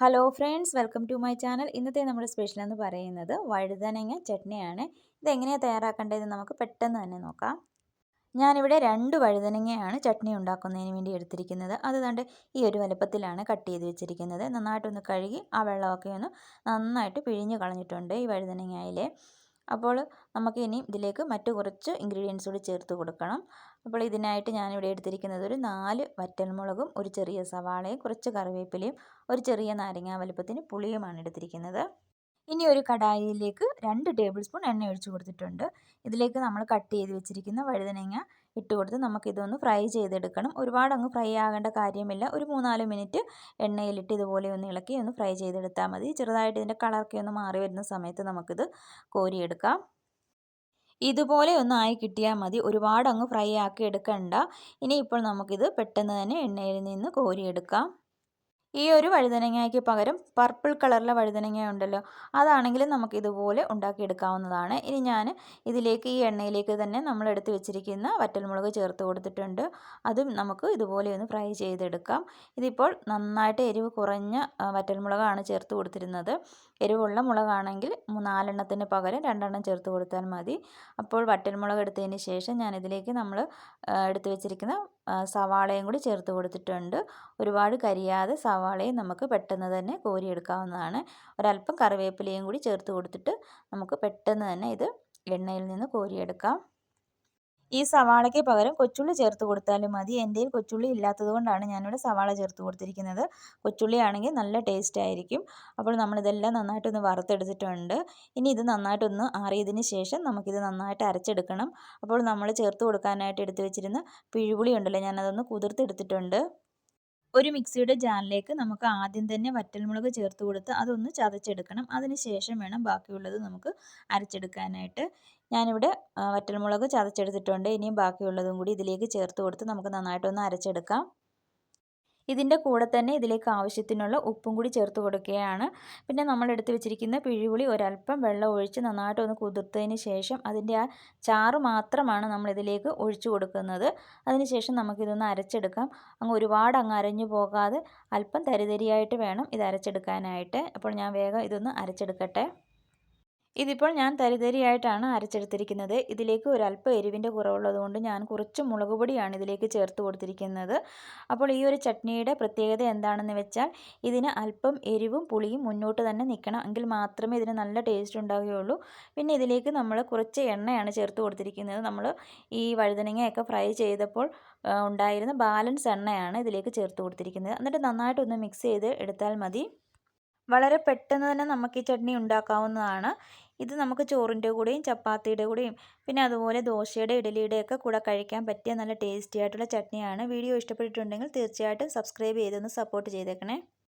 Hello friends welcome to my channel ഇന്നത്തെ നമ്മുടെ special എന്ന് പറയുന്നത് വഴുതനങ്ങ ചട്നിയാണ്. ഇതെങ്ങനെയാണ് തയ്യാറാക്കേണ്ടതെന്ന് നമുക്ക് പെട്ടെന്ന് തന്നെ നോക്കാം. ഞാനിവിടെ രണ്ട് വഴുതനങ്ങയാണ് ചട്നി ഉണ്ടാക്കുന്നതിന് വേണ്ടി എടുത്തിരിക്കുന്നത്. അത് കണ്ട് ഈ ഒരു വലുപ്പത്തിലാണ് കട്ട് ചെയ്ത് വെച്ചിരിക്കുന്നത്. നന്നായിട്ടൊന്ന് കഴുകി ആ വെള്ളമൊക്കെ ഒന്ന് നന്നായിട്ട് പിഴിഞ്ഞ് കളഞ്ഞിട്ടുണ്ട് ഈ വഴുതനങ്ങയിലെ അപ്പോൾ നമുക്ക് ഇനി ഇതിലേക്ക് മറ്റു കുറച്ച് ഇൻഗ്രീഡിയൻസ് കൂടി ചേർത്ത് കൊടുക്കണം. അപ്പോൾ ഇതിനായിട്ട് ഞാനിവിടെ എടുത്തിരിക്കുന്നത് ഒരു നാല് വറ്റൽമുളകും ഒരു ചെറിയ സവാളയും കുറച്ച് കറിവേപ്പിലയും ഒരു ചെറിയ നാരങ്ങ വലുപ്പത്തിന് പുളിയുമാണ് എടുത്തിരിക്കുന്നത്. ഇനി ഒരു കടായിയിലേക്ക് രണ്ട് ടേബിൾ സ്പൂൺ എണ്ണ ഒഴിച്ചു കൊടുത്തിട്ടുണ്ട്. ഇതിലേക്ക് നമ്മൾ കട്ട് ചെയ്ത് വെച്ചിരിക്കുന്ന വഴുതനങ്ങ ഇട്ട് കൊടുത്ത് നമുക്കിതൊന്ന് ഫ്രൈ ചെയ്തെടുക്കണം. ഒരുപാട് അങ്ങ് ഫ്രൈ ആകേണ്ട കാര്യമില്ല. ഒരു മൂന്നാൽ മിനിറ്റ് എണ്ണയിലിട്ട് ഇതുപോലെ ഒന്ന് ഇളക്കി ഒന്ന് ഫ്രൈ ചെയ്തെടുത്താൽ മതി. ചെറുതായിട്ട് ഇതിന്റെ കളറൊക്കെ ഒന്ന് മാറി വരുന്ന സമയത്ത് നമുക്കിത് കോരിയെടുക്കാം. ഇതുപോലെ ഒന്ന് ആയി കിട്ടിയാൽ മതി. ഒരുപാട് അങ്ങ് ഫ്രൈ ആക്കി എടുക്കണ്ട. ഇനി ഇപ്പോൾ നമുക്കിത് പെട്ടെന്ന് തന്നെ എണ്ണയിൽ നിന്ന് കോരിയെടുക്കാം. ഈ ഒരു വഴുതനങ്ങയ്ക്ക് പകരം പർപ്പിൾ കളറിലെ വഴുതനങ്ങ ഉണ്ടല്ലോ അതാണെങ്കിലും നമുക്ക് ഇതുപോലെ ഉണ്ടാക്കിയെടുക്കാവുന്നതാണ്. ഇനി ഞാൻ ഇതിലേക്ക് ഈ എണ്ണയിലേക്ക് തന്നെ നമ്മൾ എടുത്ത് വെച്ചിരിക്കുന്ന വറ്റൽമുളക് ചേർത്ത് കൊടുത്തിട്ടുണ്ട്. അതും നമുക്ക് ഇതുപോലെ ഒന്ന് ഫ്രൈ ചെയ്തെടുക്കാം. ഇതിപ്പോൾ നന്നായിട്ട് എരിവ് കുറഞ്ഞ വറ്റൽമുളകാണ് ചേർത്ത് കൊടുത്തിരുന്നത്. എരിവുള്ള മുളകാണെങ്കിൽ നാലെണ്ണത്തിന് പകരം രണ്ടെണ്ണം ചേർത്ത് കൊടുത്താൽ മതി. അപ്പോൾ വറ്റൽമുളക് എടുത്തതിന് ശേഷം ഞാൻ ഇതിലേക്ക് നമ്മൾ എടുത്ത് വെച്ചിരിക്കുന്ന സവാളയും കൂടി ചേർത്ത് കൊടുത്തിട്ടുണ്ട്. ഒരുപാട് കരിയാതെ സവാളയും നമുക്ക് പെട്ടെന്ന് തന്നെ കോരിയെടുക്കാവുന്നതാണ്. ഒരല്പം കറിവേപ്പിലയും കൂടി ചേർത്ത് കൊടുത്തിട്ട് നമുക്ക് പെട്ടെന്ന് തന്നെ ഇത് എണ്ണയിൽ നിന്ന് കോരിയെടുക്കാം. ഈ സവാളയ്ക്ക് പകരം കൊച്ചുള്ളി ചേർത്ത് കൊടുത്താലും മതി. എന്റെ കൊച്ചുള്ളി ഇല്ലാത്തത് കൊണ്ടാണ് ഞാനിവിടെ സവാള ചേർത്ത് കൊടുത്തിരിക്കുന്നത്. കൊച്ചുള്ളി ആണെങ്കിൽ നല്ല ടേസ്റ്റ് ആയിരിക്കും. അപ്പോൾ നമ്മളിതെല്ലാം നന്നായിട്ടൊന്ന് വറുത്തെടുത്തിട്ടുണ്ട്. ഇനി ഇത് നന്നായിട്ടൊന്ന് ആറിയതിന് ശേഷം നമുക്കിത് നന്നായിട്ട് അരച്ചെടുക്കണം. അപ്പോൾ നമ്മൾ ചേർത്ത് കൊടുക്കാനായിട്ട് എടുത്തു വെച്ചിരുന്ന പിഴുപുളി ഉണ്ടല്ലോ ഞാനതൊന്ന് കുതിർത്തെടുത്തിട്ടുണ്ട് ഒരു മിക്സിയുടെ ജാറിലേക്ക് നമുക്ക് ആദ്യം തന്നെ വറ്റൽമുളക് ചേർത്ത് കൊടുത്ത് അതൊന്ന് ചതച്ചെടുക്കണം. അതിനുശേഷം വേണം ബാക്കിയുള്ളത് നമുക്ക് അരച്ചെടുക്കാനായിട്ട്. ഞാനിവിടെ വറ്റൽമുളക് ചതച്ചെടുത്തിട്ടുണ്ട്. ഇനിയും ബാക്കിയുള്ളതും കൂടി ഇതിലേക്ക് ചേർത്ത് കൊടുത്ത് നമുക്ക് നന്നായിട്ടൊന്ന് അരച്ചെടുക്കാം. ഇതിന്റെ കൂടെ തന്നെ ഇതിലേക്ക് ആവശ്യത്തിനുള്ള ഉപ്പും കൂടി ചേർത്ത് കൊടുക്കുകയാണ്. പിന്നെ നമ്മൾ എടുത്ത് വെച്ചിരിക്കുന്ന പിഴിപുളി ഒരല്പം വെള്ളം ഒഴിച്ച് നന്നായിട്ട് ഒന്ന് കുതിർത്തതിന് ശേഷം അതിന്റെ ആ ചാറ് മാത്രമാണ് നമ്മൾ ഇതിലേക്ക് ഒഴിച്ചു കൊടുക്കുന്നത്. അതിനുശേഷം നമുക്കിതൊന്ന് അരച്ചെടുക്കാം. അങ്ങ് ഒരുപാട് അങ്ങ് അരഞ്ഞു പോകാതെ അല്പം തരിതരിയായിട്ട് വേണം ഇത് അരച്ചെടുക്കാനായിട്ട്. അപ്പോൾ ഞാൻ വേഗം ഇതൊന്ന് അരച്ചെടുക്കട്ടെ. ഇതിപ്പോൾ ഞാൻ തരിതരിയായിട്ടാണ് അരച്ചെടുത്തിരിക്കുന്നത്. ഇതിലേക്ക് ഒരല്പം എരിവിന്റെ കുറവുള്ളതുകൊണ്ട് ഞാൻ കുറച്ച് മുളക് പൊടിയാണ് ഇതിലേക്ക് ചേർത്ത് കൊടുത്തിരിക്കുന്നത്. അപ്പോൾ ഈ ഒരു ചട്നിയുടെ പ്രത്യേകത എന്താണെന്ന് വെച്ചാൽ ഇതിന് അല്പം എരിവും പുളിയും മുന്നോട്ട് തന്നെ നിൽക്കണം. എങ്കിൽ മാത്രമേ ഇതിന് നല്ല ടേസ്റ്റ് ഉണ്ടാവുകയുള്ളൂ. പിന്നെ ഇതിലേക്ക് നമ്മൾ കുറച്ച് എണ്ണയാണ് ചേർത്ത് കൊടുത്തിരിക്കുന്നത്. നമ്മൾ ഈ വഴുതനങ്ങയൊക്കെ ഫ്രൈ ചെയ്തപ്പോൾ ഉണ്ടായിരുന്ന ബാലൻസ് എണ്ണയാണ് ഇതിലേക്ക് ചേർത്ത് കൊടുത്തിരിക്കുന്നത്. എന്നിട്ട് നന്നായിട്ടൊന്ന് മിക്സ് ചെയ്ത് എടുത്താൽ മതി. വളരെ പെട്ടെന്ന് തന്നെ നമുക്ക് ഈ ചട്നി ഉണ്ടാക്കാവുന്നതാണ്. ഇത് നമുക്ക് ചോറിന്റെ കൂടെയും ചപ്പാത്തിയുടെ കൂടെയും പിന്നെ അതുപോലെ ദോശയുടെ ഇഡലിയുടെ ഒക്കെ കൂടെ കഴിക്കാൻ പറ്റിയ നല്ല ടേസ്റ്റി ആയിട്ടുള്ള ചട്നിയാണ്. വീഡിയോ ഇഷ്ടപ്പെട്ടിട്ടുണ്ടെങ്കിൽ തീർച്ചയായിട്ടും സബ്സ്ക്രൈബ് ചെയ്തൊന്ന് സപ്പോർട്ട് ചെയ്തേക്കണേ.